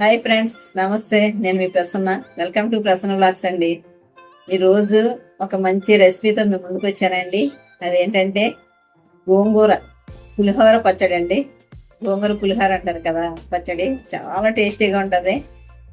Hi friends నమస్తే నేను మీ Prasanna. Welcome to Prasanna blogs అండి. ఈరోజు ఒక మంచి రెసిపీతో మీ ముందుకు వచ్చానండి. అదేంటంటే గోంగూర పులిహోర పచ్చడి అండి. గోంగూర పులిహోర అంటారు కదా పచ్చడి. చాలా టేస్టీగా ఉంటుంది.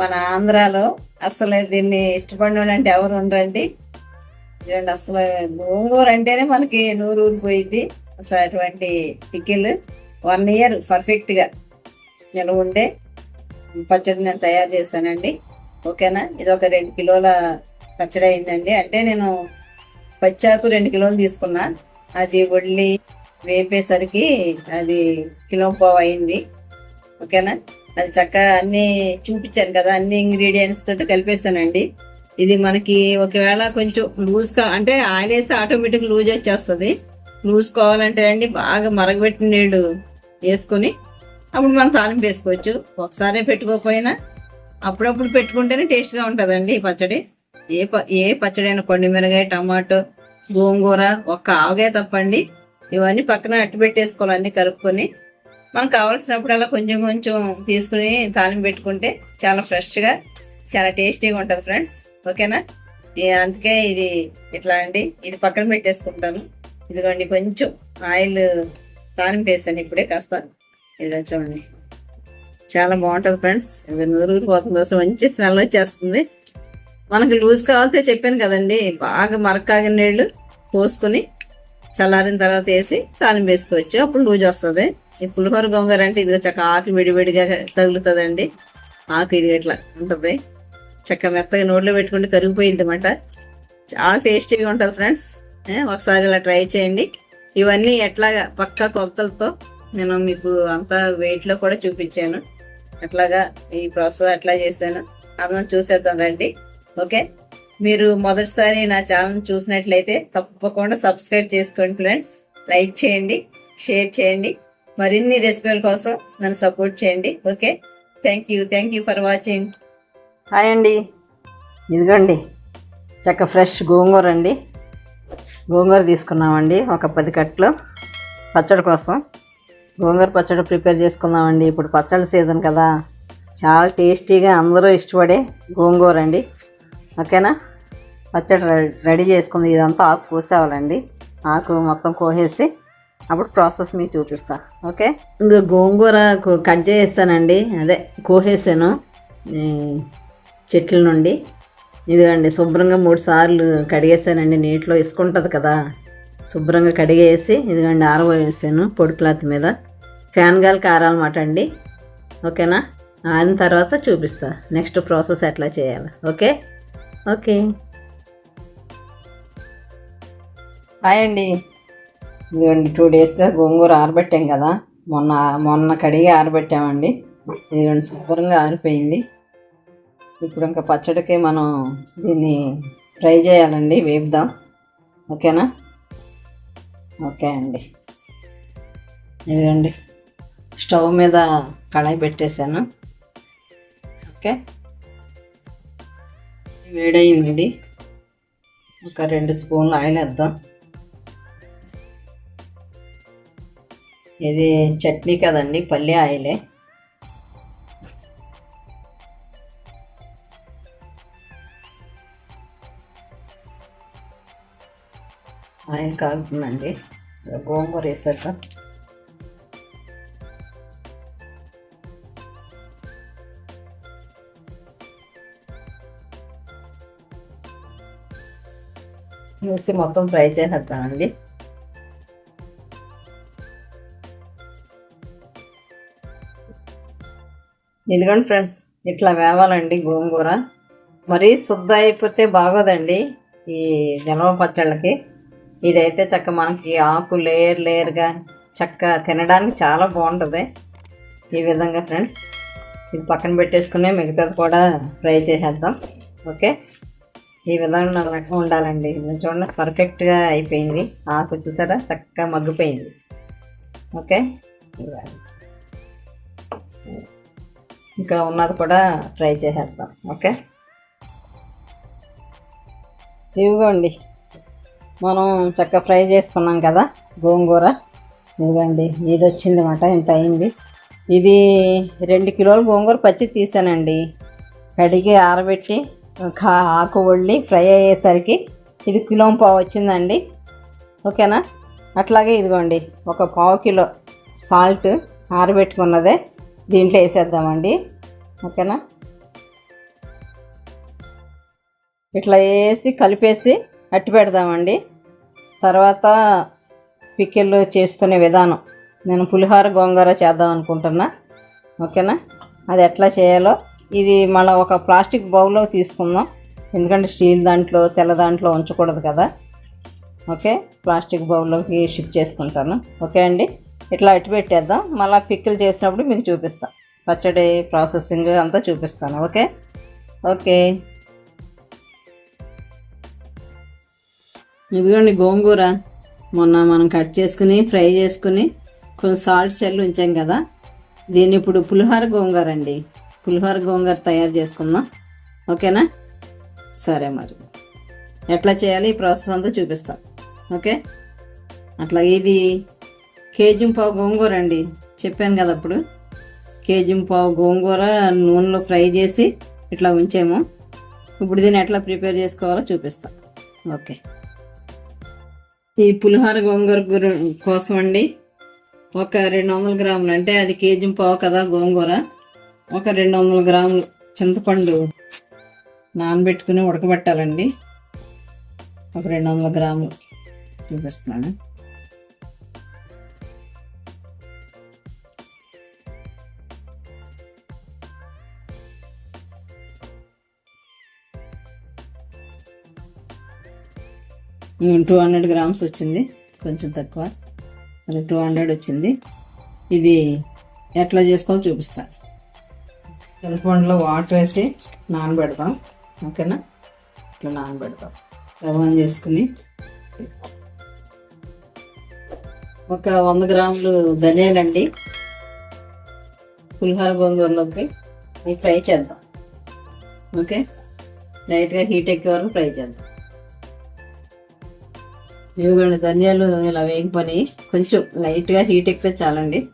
మన ఆంధ్రాలో అసలు దీన్ని ఇష్టపడిన అంటే ఎవరు ఉండరండి. ఇదండి అసలు గోంగూర అంటేనే మనకి నూరు ఊరిపోయింది అసలు అటువంటి పికిల్ వన్ ఇయర్ పర్ఫెక్ట్గా నిలవ ఉండే పచ్చడి నేను తయారు చేశానండి. ఓకేనా? ఇది ఒక రెండు కిలోల పచ్చడి అయిందండి. అంటే నేను పచ్చాకు రెండు కిలోలు తీసుకున్నా. అది వడ్లి వేపేసరికి అది కిలో పావు అయింది. ఓకేనా? అది చక్కగా అన్ని చూపించాను కదా అన్ని ఇంగ్రీడియంట్స్ తోటి కలిపేసానండి ఇది మనకి ఒకవేళ కొంచెం లూజ్గా అంటే ఆయిల్ వేస్తే ఆటోమేటిక్ లూజ్ వచ్చేస్తుంది. లూజ్ కావాలంటే అండి బాగా మరగబెట్టిన నీళ్ళు వేసుకొని అప్పుడు మనం తాలింపు వేసుకోవచ్చు. ఒకసారే పెట్టుకోకపోయినా అప్పుడప్పుడు పెట్టుకుంటేనే టేస్ట్గా ఉంటుందండి ఈ పచ్చడి. ఏ ప- ఏ పచ్చడి అయినా పండు మిరగాయ టమాటో గోంగూర ఒక్క ఆవగాయ తప్పండి. ఇవన్నీ పక్కన అట్టు పెట్టేసుకోవాలి అన్ని కలుపుకొని. మనకు కావాల్సినప్పుడల్లా కొంచెం కొంచెం తీసుకుని తాలింపు పెట్టుకుంటే చాలా ఫ్రెష్గా చాలా టేస్టీగా ఉంటుంది ఫ్రెండ్స్. ఓకేనా? అందుకే ఇది ఇట్లా అండి. ఇది పక్కన పెట్టేసుకుంటాను. ఇదిగోండి కొంచెం ఆయిల్ తాలింపు వేసాను ఇప్పుడే కాస్త. ఇది చూడండి. చాలా బాగుంటుంది ఫ్రెండ్స్. ఇది నూరు పోతుంది అసలు మంచి స్మెల్ వచ్చేస్తుంది. మనకి లూజ్ కావాలితే చెప్పాను కదండి. బాగా మరకాగిన నీళ్ళు పోసుకొని చల్లారిన తర్వాత వేసి తాలింపు వేసుకోవచ్చు. అప్పుడు లూజ్ వస్తుంది. ఈ పులిహోర గొంగర అంటే ఇదిగో చక్క ఆకు విడివిడిగా తగులుతుందండి. ఆకు ఇది ఇట్లా ఉంటుంది. చక్క మెత్తగా నోట్లో పెట్టుకుంటే కరిగిపోయింది అన్నమాట చాలా టేస్టీగా ఉంటుంది ఫ్రెండ్స్. ఒకసారి ఇలా ట్రై చేయండి. ఇవన్నీ ఎట్లాగా పక్కా కొలతలతో నేను మీకు అంతా వెయిట్లో కూడా చూపించాను. అట్లాగా ఈ ప్రాసెస్ అట్లా చేశాను. అందరం చూసేద్దాం రండి. ఓకే? మీరు మొదటిసారి నా ఛానల్ చూసినట్లయితే తప్పకుండా సబ్స్క్రైబ్ చేసుకోండి ఫ్రెండ్స్. లైక్ చేయండి షేర్ చేయండి. మరిన్ని రెసిపీల కోసం నన్ను సపోర్ట్ చేయండి. Okay? Thank you. Thank you for watching. Hi అండి. ఇదిగోండి. చక్క ఫ్రెష్ గోంగూర అండి. గోంగూర తీసుకున్నామండి ఒక పది కట్లు పచ్చడి కోసం. గోంగూర పచ్చడి ప్రిపేర్ చేసుకుందామండి. ఇప్పుడు పచ్చడి సీజన్ కదా. చాలా టేస్టీగా అందరూ ఇష్టపడే గోంగూర అండి. ఓకేనా? పచ్చడి రె- రెడీ చేసుకుంది. ఇదంతా ఆకు కోసేవాలండి ఆకు మొత్తం కోసేసి అప్పుడు ప్రాసెస్ మీకు చూపిస్తా. ఓకే? ఇంకా గోంగూర కో- కట్ చేస్తానండి అదే కోసేసాను. చెట్ల నుండి. ఇదిగండి శుభ్రంగా మూడు సార్లు కడిగేసానండి. నీటిలో ఇసుకుంటుంది కదా. శుభ్రంగా కడిగేసి ఇదిగండి ఆరబోయేసాను పొడి క్లాత్ మీద. ఫ్యాన్ గాలి కారాలన్నమాట అండి. ఓకేనా? ఆరిన తర్వాత చూపిస్తా. నెక్స్ట్ ప్రాసెస్ ఎట్లా చేయాలి. ఓకే? ఓకే. హాయ్ అండి. ఇదిగోండి టూ డేస్గా గోంగూర ఆరబెట్టాం కదా. మొన్న మొన్న కడిగి ఆరబెట్టామండి. ఇదిగోండి శుభ్రంగా ఆరిపోయింది. ఇప్పుడు ఇంకా పచ్చడికి మనం దీన్ని ఫ్రై చేయాలండి. వేపుదాం. ఓకేనా? ఓకే అండి. ఇదిగండి. స్టవ్ మీద కళాయి పెట్టేశాను. ఓకే. వేడయిందండి ఒక రెండు స్పూన్లు ఆయిల్ వేద్దాం. ఇది చట్నీ కదండి పల్లి ఆయిలే. ఆయిల్ కాగుతుందండి. గోంగూర వేసాక. వేసి మొత్తం ఫ్రై చేసేస్తానండి ఇదిగోండి ఫ్రెండ్స్ ఇట్లా వేవాలండి గోంగూర. మరీ శుద్ధ అయిపోతే బాగోదండి ఈ నిల్వ పచ్చళ్ళకి. ఇదైతే చక్క మనకి ఆకు లేయర్ లేయర్గా చక్క తినడానికి చాలా బాగుంటుంది. ఈ విధంగా ఫ్రెండ్స్ ఇది పక్కన పెట్టేసుకుని మిగతాది కూడా ఫ్రై చేసేద్దాం. ఓకే? ఈ విధంగా నాకు ఉండాలండి చూడండి పర్ఫెక్ట్గా అయిపోయింది. ఆకు చూసారా? చక్కగా మగ్గిపోయింది. ఓకే? ఇంకా ఉన్నది కూడా ట్రై చేసేద్దాం. ఓకే? ఇదిగోండి మనం చక్కగా ఫ్రై చేసుకున్నాం కదా గోంగూర. ఇదిగోండి ఇది వచ్చింది అనమాట ఇంత అయింది. ఇది రెండు కిలోల గోంగూర పచ్చి తీసానండి. కడిగి ఆరబెట్టి ఆకు వళ్ళి ఫ్రై అయ్యేసరికి ఇది కిలో పావు వచ్చిందండి. ఓకేనా? అట్లాగే ఇదిగోండి ఒక పావు కిలో సాల్ట్ ఆరబెట్టుకున్నదే దీంట్లో వేసేద్దామండి. ఓకేనా? ఇట్లా వేసి కలిపేసి అట్టి పెడదామండి. తర్వాత పికిల్ చేసుకునే విధానం. నేను పులిహోర గోంగూర చేద్దాం అనుకుంటున్నా. ఓకేనా? అది ఎట్లా చేయాలో? ఇది మళ్ళీ ఒక ప్లాస్టిక్ బౌల్లో తీసుకుందాం. ఎందుకంటే స్టీల్ దాంట్లో తెల్ల దాంట్లో ఉంచకూడదు కదా. ఓకే? ప్లాస్టిక్ బౌల్లోకి షిఫ్ట్ చేసుకుంటాను. ఓకే అండి? ఇట్లా అట్టి పెట్టేద్దాం. మళ్ళీ పిక్కిలు చేసినప్పుడు మీకు చూపిస్తాను పచ్చడి ప్రాసెసింగ్ అంతా చూపిస్తాను. ఓకే? ఓకే. ఇదిగోండి గోంగూర. మొన్న మనం కట్ చేసుకుని ఫ్రై చేసుకుని కొంచెం సాల్ట్ చల్లి ఉంచాం కదా. దీన్ని ఇప్పుడు పులిహోర గోంగూర అండి. పులిహోర గోంగూర తయారు చేసుకుందాం. ఓకేనా? సరే మరి. ఎట్లా చేయాలి? ఈ ప్రాసెస్ అంతా చూపిస్తాం. ఓకే? అట్లా ఇది కేజీ పావు గోంగూర అండి. చెప్పాను కదా అప్పుడు. కేజీ పావు గోంగూర నూనెలో ఫ్రై చేసి ఇట్లా ఉంచాము. ఇప్పుడు దీన్ని ఎట్లా ప్రిపేర్ చేసుకోవాలో చూపిస్తాం. ఓకే? ఈ పులిహోర గోంగూర గుర- కోసం అండి. ఒక రెండు వందల గ్రాములు అంటే అది కేజీ పావు కదా గోంగూర. ఒక రెండు వందల గ్రాములు చింతపండు నానబెట్టుకుని ఉడకబెట్టాలండి. ఒక రెండు వందల గ్రాములు చూపిస్తున్నాను. టూ హండ్రెడ్ గ్రామ్స్ వచ్చింది కొంచెం తక్కువ. అది టూ హండ్రెడ్ వచ్చింది. ఇది ఎట్లా చేసుకోవాలో చూపిస్తాను చింతపండులో వాటర్ వేసి నానబెడతాం ఓకేనా? ఇట్లా నానబెడతాం ఆన్ చేసుకుని. ఒక వంద గ్రాములు ధనియాలండి పులిహోర గోంగూరలోకి ఫ్రై చేద్దాం. ఓకే? లైట్గా హీట్ ఎక్కే వరకు ఫ్రై చేద్దాం. ఇవి ధనియాలు ఇలా వేగిపోయి కొంచెం లైట్గా హీట్ ఎక్కితే చాలండి.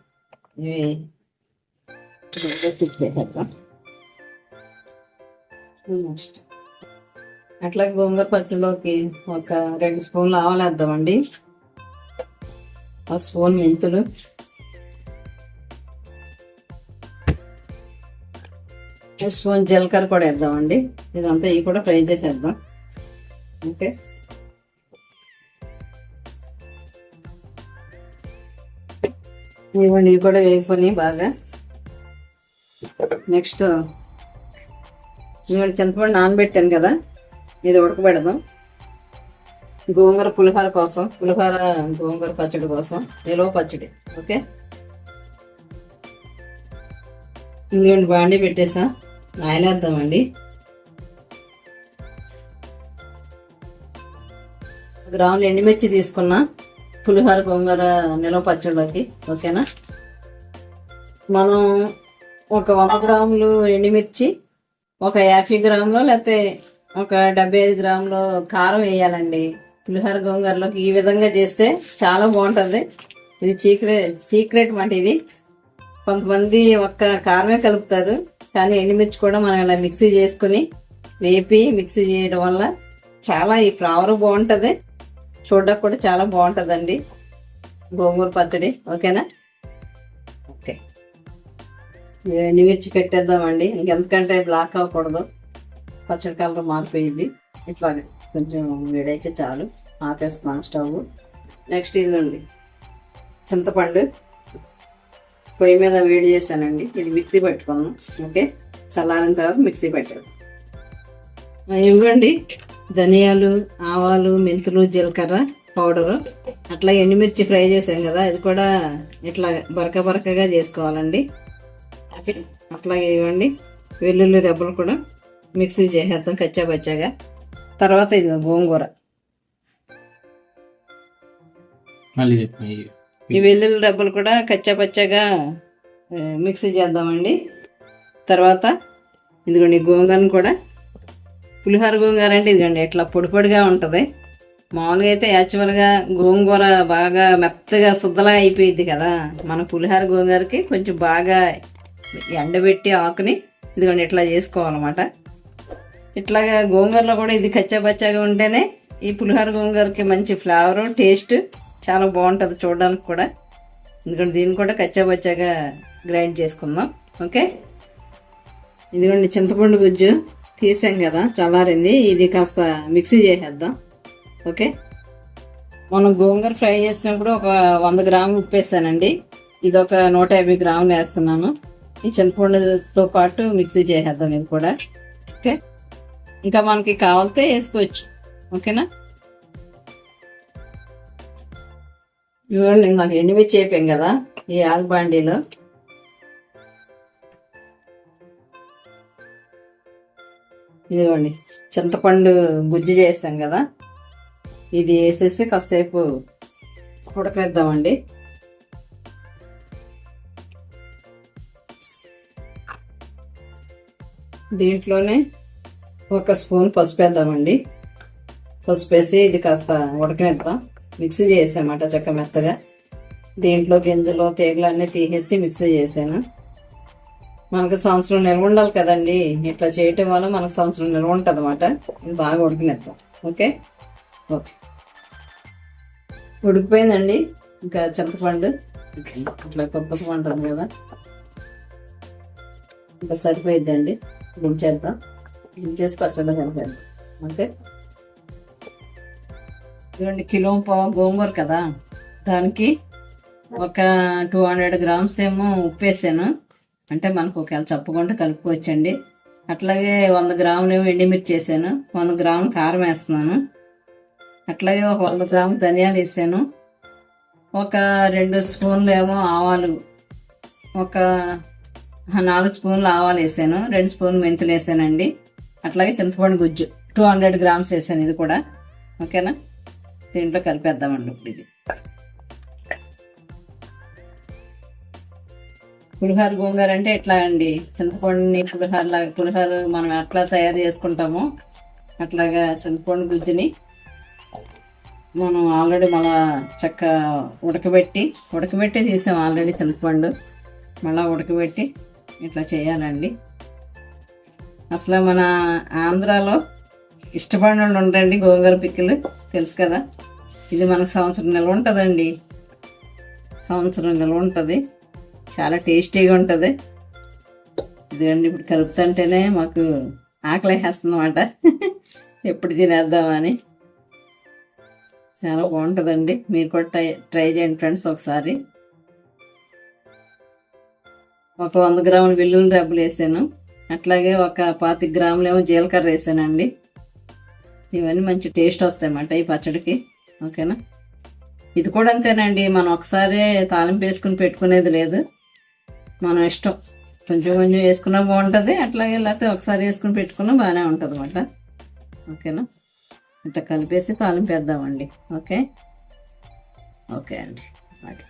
ఇవి అట్లాగే గోంగూర పచ్చడిలోకి ఒక రెండు స్పూన్లు ఆవాలు వేద్దామండి. ఒక స్పూన్ మెంతులు. స్పూన్ జీలకర్ర కూడా వేద్దామండి. ఇదంతా ఇవి కూడా ఫ్రై చేసేద్దాం. ఓకే. ఇవ్వండి ఇవి కూడా వేసుకొని బాగా. నెక్స్ట్ ఇవ్వండి చింతపండు నానబెట్టాను కదా ఇది ఉడకబెడదాం. గోంగూర పులిహోర కోసం పులిహోర గోంగూర పచ్చడి కోసం నిలువ పచ్చడి ఓకే? ఇదిగోండి బాండి పెట్టేసా ఆయిల్ వేద్దామండి గ్రాములు ఎండుమిర్చి తీసుకున్నా. పులిహోర గోంగూర నిలవ పచ్చళ్ళకి ఓకేనా? మనం ఒక వంద గ్రాములు ఎండుమిర్చి ఒక యాభై గ్రాములు లేకపోతే ఒక డెబ్బై ఐదు గ్రాములు కారం వేయాలండి. పులిహోర గోంగూరలోకి ఈ విధంగా చేస్తే చాలా బాగుంటుంది. ఇది సీక్రెట్ సీక్రెట్ మాట ఇది. కొంతమంది ఒక్క కారమే కలుపుతారు కానీ ఎండుమిర్చి కూడా మనం ఇలా మిక్సీ చేసుకుని వేపి మిక్సీ చేయడం వల్ల చాలా ఈ ఫ్లవర్ బాగుంటుంది. చూడడానికి కూడా చాలా బాగుంటుందండి. గోంగూర పచ్చడి ఓకేనా? ఓకే. ఎండుమిర్చి కట్టేద్దామండి. ఇంకెందుకంటే బ్లాక్ అవ్వకూడదు. పచ్చడి కలర్ మారిపోయింది. ఇట్లాగే కొంచెం వేడైతే చాలు. ఆపేస్తున్నాను స్టవ్. నెక్స్ట్ ఇదండి. చింతపండు. పొయ్యి మీద వేడి చేశానండి. ఇది మిక్సీ పెట్టుకున్నాను. ఓకే. చల్లారిన తర్వాత మిక్సీ పెట్టాను. ఇవ్వండి. ధనియాలు ఆవాలు మెంతులు జీలకర్ర పౌడరు. అట్లా ఎండుమిర్చి ఫ్రై చేసాం కదా ఇది కూడా ఇట్లా బరక బరకగా చేసుకోవాలండి. అట్లాగే ఇవ్వండి. వెల్లుల్లి రెబ్బలు కూడా మిక్సీ చేసేద్దాం కచ్చా పచ్చాగా. తర్వాత ఇది గోంగూర. ఈ వెల్లుల్లి రెబ్బలు కూడా కచ్చా పచ్చాగా మిక్సీ చేద్దామండి. తర్వాత ఇదిగోండి గోంగూరను కూడా పులిహోర గోంగూర అంటే ఇదిగోండి ఇట్లా పొడి పొడిగా ఉంటుంది. మామూలుగా అయితే యాక్చువల్గా గోంగూర బాగా మెత్తగా శుద్ధలా అయిపోయింది కదా. మన పులిహోర గోంగూరకి కొంచెం బాగా ఎండబెట్టి ఆకుని ఇదిగోండి ఇట్లా చేసుకోవాలన్నమాట. ఇట్లాగా గోంగూరలో కూడా ఇది కచ్చాపచ్చాగా ఉంటేనే ఈ పులిహోర గోంగూరకి మంచి ఫ్లేవర్ టేస్ట్ చాలా బాగుంటుంది చూడడానికి కూడా. ఎందుకంటే దీన్ని కూడా కచ్చాపచ్చాగా గ్రైండ్ చేసుకుందాం. ఓకే? ఇదిగోండి చింతపండు గుజ్జు. తీసాం కదా చల్లారింది. ఇది కాస్త మిక్సీ చేసేద్దాం. ఓకే? మనం గోంగూర ఫ్రై చేసినప్పుడు ఒక వంద గ్రాములు ఉప్పు వేసానండి. ఇది ఒక నూట యాభై గ్రాములు వేస్తున్నాను. ఈ చింతపండుతో పాటు మిక్సీ చేసేద్దాం ఇది కూడా. ఓకే? ఇంకా మనకి కావాలితే వేసుకోవచ్చు. ఓకేనా? ఇవ్వండి నాకు ఎండుమిర్చి అయిపోయాం కదా ఈ ఆల్బాండీలో. ఇదిగోండి చింతపండు గుజ్జు చేసాం కదా. ఇది వేసేసి కాసేపు ఉడకనిద్దామండి. దీంట్లోనే ఒక స్పూన్ పసుపు వేద్దామండి. పసుపు వేసి ఇది కాస్త ఉడకనిద్దాం. మిక్సీ చేసామాట చక్క మెత్తగా. దీంట్లో గింజలు తీగలు అన్నీ తీసేసి మిక్సీ చేసాను. మనకు సంవత్సరం నిల్వ ఉండాలి కదండి. ఇట్లా చేయటం వల్ల మనకు సంవత్సరం నిల్వ ఉంటుంది అనమాట ఇది బాగా ఉడికినేద్దాం. ఓకే? ఓకే. ఉడికిపోయిందండి. ఇంకా చింతపండు. ఇట్లా కొబ్బరి ఉంటుంది కదా. ఇంకా సరిపోయిద్దండి. దించేద్దాం. దించేసి పచ్చడి కలిపేద్దాం. ఓకే? రెండు కిలో పావు గోంగూర కదా. దానికి ఒక టూ హండ్రెడ్ గ్రామ్స్ ఏమో ఉప్పు వేసాను. అంటే మనకు ఒకవేళ చప్పకుండా కలుపుకోవచ్చండి. అట్లాగే వంద గ్రాములు ఏమో ఎండిమిర్చి వేసాను వంద గ్రాములు కారం వేస్తున్నాను. అట్లాగే ఒక వంద గ్రాములు ధనియాలు వేసాను. ఒక రెండు స్పూన్లు ఏమో ఆవాలు. ఒక నాలుగు స్పూన్లు ఆవాలు వేసాను. రెండు స్పూన్లు మెంతులు వేసానండి. అట్లాగే చింతపండు గుజ్జు. టూ హండ్రెడ్ గ్రామ్స్ వేసాను ఇది కూడా. ఓకేనా? దీంట్లో కలిపేద్దామండి ఇప్పుడు ఇది. పులిహోర గోంగూర అంటే ఎట్లా అండి? చింతపండుని పులిహోర లాగా పులిహోర మనం ఎట్లా తయారు చేసుకుంటామో. అట్లాగా చింతపండు గుజ్జుని మనం ఆల్రెడీ మళ్ళా చక్క ఉడకబెట్టి ఉడకబెట్టి తీసాం ఆల్రెడీ చింతపండు. మళ్ళా ఉడకబెట్టి ఇట్లా చేయాలండి. అసలు మన ఆంధ్రాలో ఇష్టపడిన ఉండండి గోంగూర పిక్కలు. తెలుసు కదా? ఇది మనకు సంవత్సరం నిల్వ ఉంటుందండి. సంవత్సరం నిల్వ ఉంటుంది. చాలా టేస్టీగా ఉంటుంది. ఇదిగండి ఇప్పుడు కలుపుతుంటేనే మాకు ఆకలి వేస్తుందన్నమాట. ఎప్పుడు తినేద్దామని. చాలా బాగుంటుందండి. మీరు కూడా ట్రై ట్రై చేయండి ఫ్రెండ్స్ ఒకసారి. ఒక వంద గ్రాముల వెల్లుల్లి రబ్బులు వేసాను. అట్లాగే ఒక పాతిక గ్రాములు ఏమో జీలకర్ర వేసానండి. ఇవన్నీ మంచి టేస్ట్ వస్తాయి అన్నమాట ఈ పచ్చడికి. ఓకేనా? ఇది కూడా అంతేనండి. మనం ఒకసారి తాలింపు వేసుకుని పెట్టుకునేది లేదు. మనం ఇష్టం. కొంచెం కొంచెం వేసుకున్నా బాగుంటుంది అట్లాగే లేకపోతే ఒకసారి వేసుకుని పెట్టుకున్నా బాగానే ఉంటుంది అనమాట ఓకేనా? ఇట్లా కలిపేసి తాలింపు వేద్దామండి. ఓకే? ఓకే అండి. ఓకే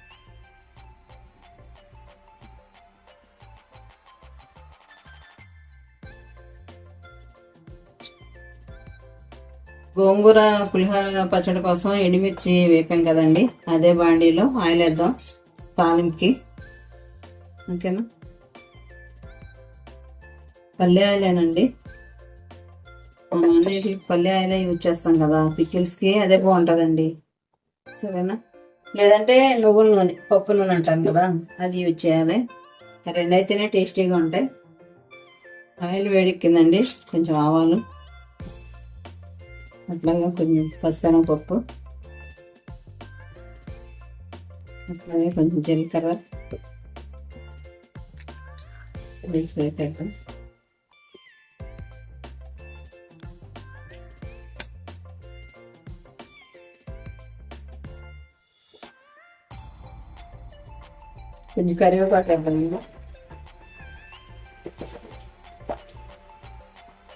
గోంగూర పులిహోర పచ్చడి కోసం ఎండుమిర్చి వేపాం కదండి. అదే బాండీలో ఆయిల్ వేద్దాం తాలింపుకి. ఓకేనా? పల్లె ఆయిలేనండి. అన్నిటికి పల్లె ఆయిలే యూజ్ చేస్తాం కదా పికిల్స్కి అదే బాగుంటుందండి. సరేనా? లేదంటే నువ్వుల నూనె పప్పు నూనె అంటాం కదా అది యూజ్ చేయాలి. రెండైతేనే టేస్టీగా ఉంటాయి. ఆయిల్ వేడెక్కిందండి కొంచెం ఆవాలు అట్లాగే కొంచెం పచ్చని పప్పు అట్లాగే కొంచెం జీలకర్ర. వేసి వేసేద్దాం కొంచెం కరివేపాకు వేద్దామండి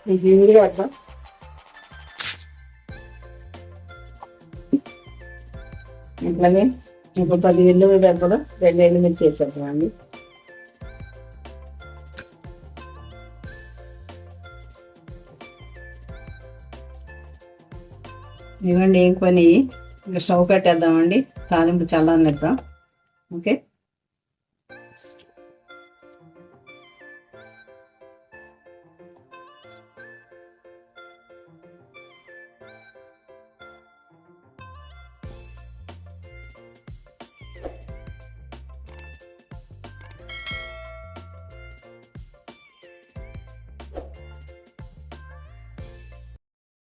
ఇది ఇంగిలి పడతాం అట్లాగే ఒక పది మీ కూడా రెండు ఏళ్ళు మీరు చేసేస్తామండి ఇవ్వండి ఇంకొని ఇంకా స్టవ్ కట్టేద్దామండి. తాలింపు చల్లనిద్దాం ఓకే?